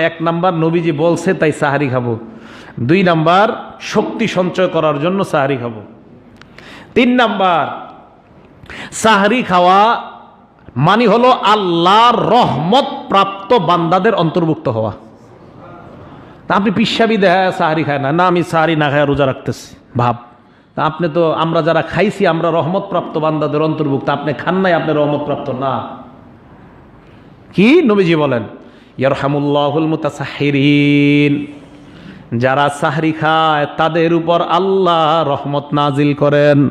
এক নাম্বার নবীজি বলছে, তাই সাহারি খাব। দুই নাম্বার, শক্তি সঞ্চয় করার জন্য সাহারি খাব। তিন নাম্বার, সাহারি খাওয়া মানে হলো আল্লাহর রহমত প্রাপ্ত বান্দাদের অন্তর্ভুক্ত হওয়া। তা আপনি পিসাবি দেয়, সাহারি খায় না। না, আমি সাহারি না খায়, রোজা রাখতেছি। ভাব। তা আপনি তো, আমরা যারা খাইছি, আমরা রহমত প্রাপ্ত বান্দাদের অন্তর্ভুক্ত। আপনি খান নাই, আপনি রহমত প্রাপ্ত না। কি নবীজি বলেন? ইয়ারহামুল্লাহুল মুতাসাহিরিন। যারা সাহরি খায়, তাদের উপর আল্লাহ রহমত নাজিল করেন।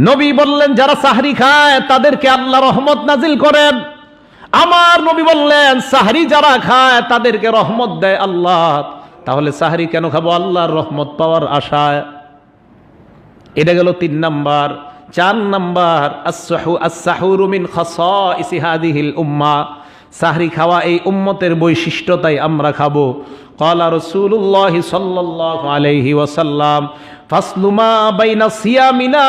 নবী বললেন, যারা সাহরি খায়, তাদেরকে আল্লাহ রহমত নাজিল করেন। আমার নবী বললেন, সাহরি যারা খায়, তাদেরকে রহমত দেয় আল্লাহ। তাহলে সাহরি কেন খাব? আল্লাহর রহমত পাওয়ার আশায়। এটা গেল তিন নাম্বার। চার নাম্বার আসাহু আসাহুর মিন খাসাইসি হাদিহিল উম্মা। সাহরি খাওয়া এই উম্মতের বৈশিষ্ট্যতাই আমরা খাব। কলা রসুল্লাহ সাল্লাহ আলহি ওয়াসাল্লাম ফাসলুমা বাইনা সিয়ামিনা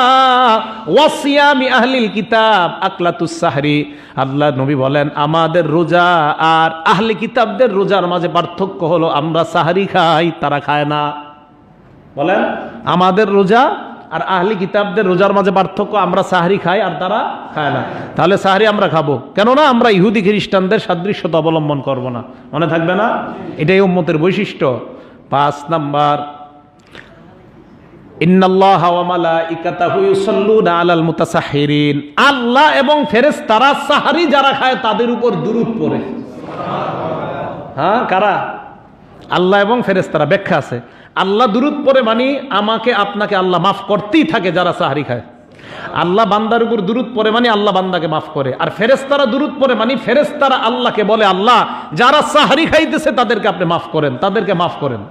ওয়া সিয়ামি আহলিল কিতাব আকলাতুস সাহরি। আল্লাহ নবী বলেন, আমাদের রোজা আর আহলি কিতাবদের রোজার মাঝে পার্থক্য হলো আমরা সাহারি খাই, তারা খায় না। বলেন, আমাদের রোজা আর আহলি কিতাবদের রোজার মাঝে পার্থক্য, আমরা সাহারি খাই আর তারা খায় না। তাহলে সাহারি আমরা খাব। কেননা আমরা ইহুদি খ্রিস্টানদের সাদৃশ্যতা অবলম্বন করব না। মনে থাকবে না? এটাই উম্মতের বৈশিষ্ট্য। পাঁচ নাম্বার আল্লাহ এবং ফেরেশতারা সাহারি যারা খায়, তাদের উপর দুরূদ পড়ে। হ্যাঁ কারা? আল্লাহ এবং ফেরেস্তারা ব্যাখ্যা আছে, আল্লাহ দূরত পরে মানি আমাকে, আপনাকে আল্লাহ মাফ করতেই থাকে যারা সাহারি খায়। আল্লাহ বান্দার উপর দূরত পরে মানে আল্লাহ বান্দাকে মাফ করে। আর ফেরেস্তারা দূরত পরে মানি ফেরেস্তারা আল্লাহকে বলে, আল্লাহ, যারা সাহারি খাইতেছে তাদেরকে আপনি মাফ করেন, তাদেরকে মাফ করেন।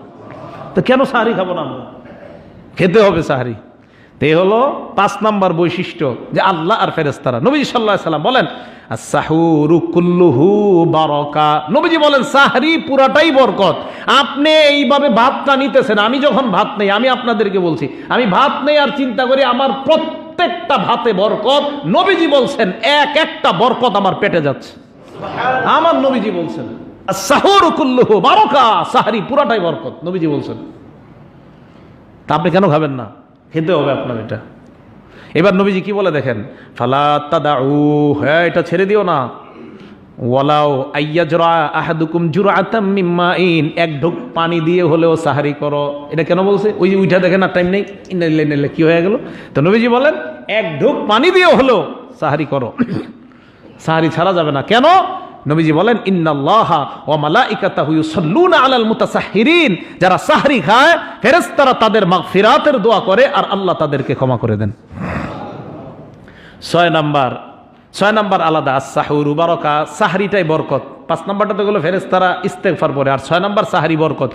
তো কেন সাহারি খাব না আমরা? খেতে হবে সাহারি। তে হলো পাঁচ নাম্বার বৈশিষ্ট্য যে আল্লাহ আর ফেরেস্তারা নবী সাল্লাহ সাল্লাম বলেন সাহুরুকুল্লুহু বারকা। নবীজি বলেন, সাহারি পুরাটাই বরকত। আপনি এইভাবে ভাতটা নিতেছেন, আমি যখন ভাত নেই, আমি আপনাদেরকে বলছি, আমি ভাত নেই আর চিন্তা করি আমার প্রত্যেকটা ভাতে বরকত। নবীজি বলছেন, এক একটা বরকত আমার পেটে যাচ্ছে। আমার নবীজি বলছেন সাহুরু কুল্লুহু বারকা। সাহারি পুরাটাই বরকত, নবীজি বলছেন। তা আপনি কেন খাবেন না? খেতে হবে আপনার এটা। এবার নবীজি কি বলে দেখেন? ফালা তাদাউ হ্যাঁ এটা ছেড়ে দিও না। ওয়ালাও আইয়া জরা আহাদুকুম জুরাতাম মিম্মাইন, এক ঢোক পানি দিয়ে হলেও সাহারি করো। এটা কেন বলছে? ওই যে উঠা দেখেন না টাইম নেই। ইনাইলে নিলে কী হয়ে গেল? তো নবীজি বলেন, এক ঢোক পানি দিয়ে হলেও সাহারি করো। সাহারি ছাড়া যাবে না। কেন? নবীজি বলেন যারা সাহরি খায়, ফেরেশতারা তাদের মাগফিরাতের দোয়া করে আর আল্লাহ তাদেরকে ক্ষমা করে দেন। ছয় নাম্বার ছয় নাম্বার আলাদা সাহুর বারকা সাহারিটাই বরকত। পাঁচ নাম্বারটা তো গেলো ফেরেস্তারা ইস্তেকফার পরে, আর ছয় নাম্বার সাহারি বরকত।